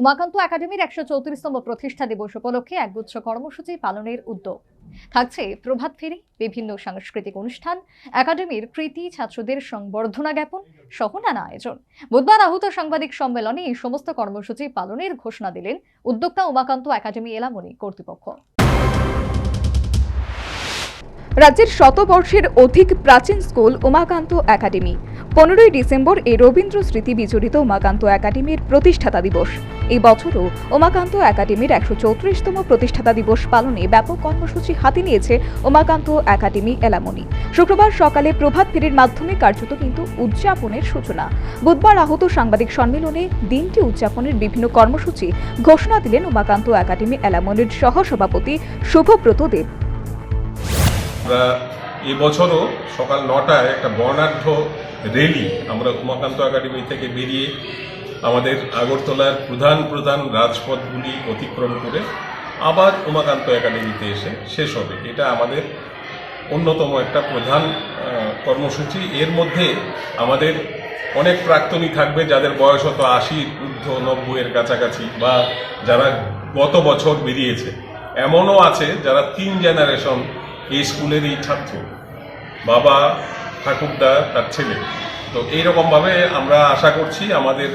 উমাকান্ত একাডেমির একশো চৌত্রিশতম প্রতিষ্ঠা দিবস উপলক্ষে একগুচ্ছ কর্মসূচি পালনের উদ্যোগ। থাকছে প্রভাত ফেরি, বিভিন্ন সাংস্কৃতিক অনুষ্ঠান, একাডেমির কৃতি, ছাত্রদের সংবর্ধনা জ্ঞাপন সহ নানা আয়োজন। বুধবার আহত সাংবাদিক সম্মেলনে এই সমস্ত কর্মসূচি পালনের ঘোষণা দিলেন উদ্যোক্তা উমাকান্ত একাডেমি এলামনি কর্তৃপক্ষ। রাজ্যের শতবর্ষের অধিক প্রাচীন স্কুল উমাকান্ত একাডেমি। পনেরোই ডিসেম্বর এই রবীন্দ্র স্মৃতি বিজড়িত উমাকান্ত একাডেমির প্রতিষ্ঠাতা দিবস। এই বছরও উমাকান্ত একাডেমির একশো চৌত্রিশতম প্রতিষ্ঠাতা দিবস পালনে ব্যাপক কর্মসূচি হাতে নিয়েছে উমাকান্ত একাডেমি এলামনি শুক্রবার সকালে প্রভাত ফেরির মাধ্যমে কার্যত কিন্তু উদযাপনের সূচনা। বুধবার আহত সাংবাদিক সম্মেলনে দিনটি উদযাপনের বিভিন্ন কর্মসূচি ঘোষণা দিলেন উমাকান্ত একাডেমি এলামনির সহসভাপতি শুভব্রত দেব। এবছরও সকাল নটায় একটা বর্ণাঢ্য র্যালি আমরা উমাকান্ত একাডেমি থেকে বেরিয়ে আমাদের আগরতলার প্রধান প্রধান রাজপথগুলি অতিক্রম করে আবার উমাকান্ত একাডেমিতে এসে শেষ হবে। এটা আমাদের অন্যতম একটা প্রধান কর্মসূচি। এর মধ্যে আমাদের অনেক প্রাক্তনী থাকবে যাদের বয়স হতো আশির, ঊর্ধ্ব, নব্বইয়ের কাছাকাছি বা যারা গত বছর বেরিয়েছে। এমনও আছে যারা তিন জেনারেশন এই স্কুলেরই ছাত্র। বাবা ঠাকুরদা, তার ছেলে। তো এইরকমভাবে আমরা আশা করছি আমাদের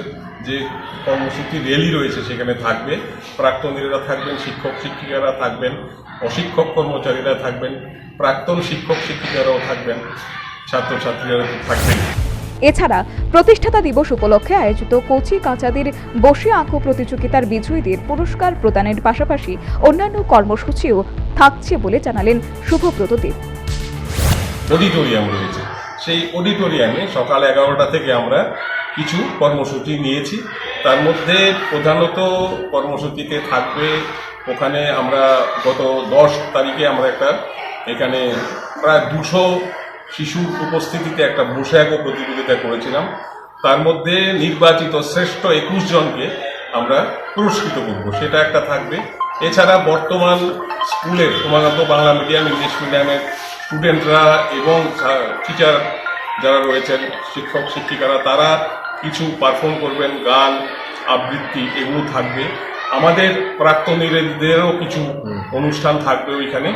যে কর্মসূচি র্যালি রয়েছে সেখানে থাকবে। প্রাক্তনীরা থাকবেন শিক্ষক শিক্ষিকারা থাকবেন অশিক্ষক কর্মচারীরা থাকবেন প্রাক্তন শিক্ষক শিক্ষিকারাও থাকবেন ছাত্রছাত্রীরা থাকবেন। এছাড়া প্রতিষ্ঠাতা দিবস উপলক্ষে আয়োজিত কচি কাঁচাদের বসে আঁকো প্রতিযোগিতার বিজয়ীদের পুরস্কার প্রদানের পাশাপাশি অন্যান্য কর্মসূচিও থাকছে বলে জানালেন শুভব্রত দেব। অডিটোরিয়াম রয়েছে। সেই অডিটোরিয়ামে সকাল এগারোটা থেকে আমরা কিছু কর্মসূচি নিয়েছি। তার মধ্যে প্রধানত কর্মসূচিতে থাকবে, ওখানে আমরা গত দশ তারিখে আমরা একটা এখানে প্রায় দুশো শিশুর উপস্থিতিতে একটা বসে প্রতিযোগিতা করেছিলাম। তার মধ্যে নির্বাচিত শ্রেষ্ঠ একুশ জনকে আমরা পুরস্কৃত করব, সেটা একটা থাকবে। এছাড়া বর্তমান স্কুলের উমাকান্ত বাংলা মিডিয়াম ইংলিশ মিডিয়ামের স্টুডেন্টরা এবং টিচার যারা রয়েছেন শিক্ষক শিক্ষিকারা তারা কিছু পারফর্ম করবেন গান আবৃত্তি এগুলো থাকবে। আমাদের প্রাক্তনীদেরও কিছু অনুষ্ঠান থাকবে ওইখানে।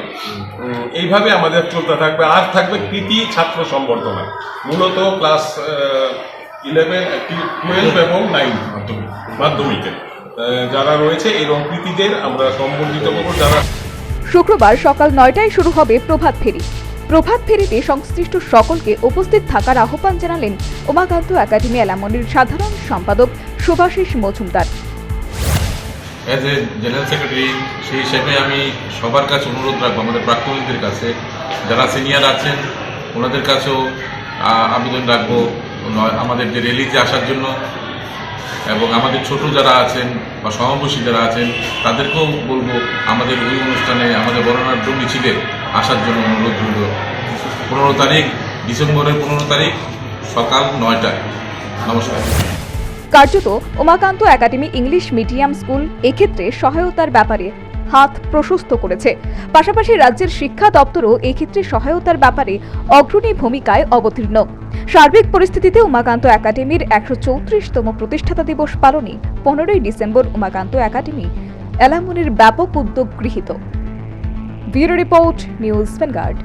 এইভাবে আমাদের চলতে থাকবে। আর থাকবে কৃতি ছাত্র সম্বর্ধনা মূলত ক্লাস ইলেভেন টুয়েলভ এবং নাইন মাধ্যমিক মাধ্যমিকের আহ, যারা রয়েছে এবং কৃতিদের আমরা সম্বর্ধিত করব। যারা শুক্রবার সকাল নয়টায় শুরু হবে প্রভাত ফেরি প্রভাত ফেরিতে সংশ্লিষ্ট সকলকে উপস্থিত থাকার আহ্বান জানালেন উমাকান্ত একাডেমি এলামনির সাধারণ সম্পাদক Subhasis Majumdar. As a general secretary সেই হিসেবে আমি সবার কাছে অনুরোধ রাখব, আমাদের প্রাক্তনীদের কাছে। যারা সিনিয়র আছেন, ওনাদের কাছেও আবেদন রাখব আমাদের যে র্যালিতে আসার জন্য এবং আমাদের ছোট যারা আছেন বা সমাবেশী যারা আছেন, তাদেরকেও বলব আমাদের ওই অনুষ্ঠানে আমাদের বরণাঢ্য মিছিলে আসার জন্য অনুরোধ রইল। পনেরো তারিখ, ডিসেম্বরের পনেরো তারিখ সকাল নয়টায়। নমস্কার। কার্যত Umakanta academy English medium school এক্ষেত্রে সহায়তার ব্যাপারে হাত প্রশস্ত করেছে। পাশাপাশি রাজ্যের শিক্ষা দপ্তরও এক্ষেত্রে সহায়তার ব্যাপারে অগ্রণী ভূমিকায় অবতীর্ণ। সার্বিক পরিস্থিতিতে উমাকান্ত একাডেমির একশো চৌত্রিশতম প্রতিষ্ঠাতা দিবস পালনে পনেরোই ডিসেম্বর উমাকান্ত একাডেমি এলামনির ব্যাপক উদ্যোগ গৃহীত। Bureau report, news vanguard.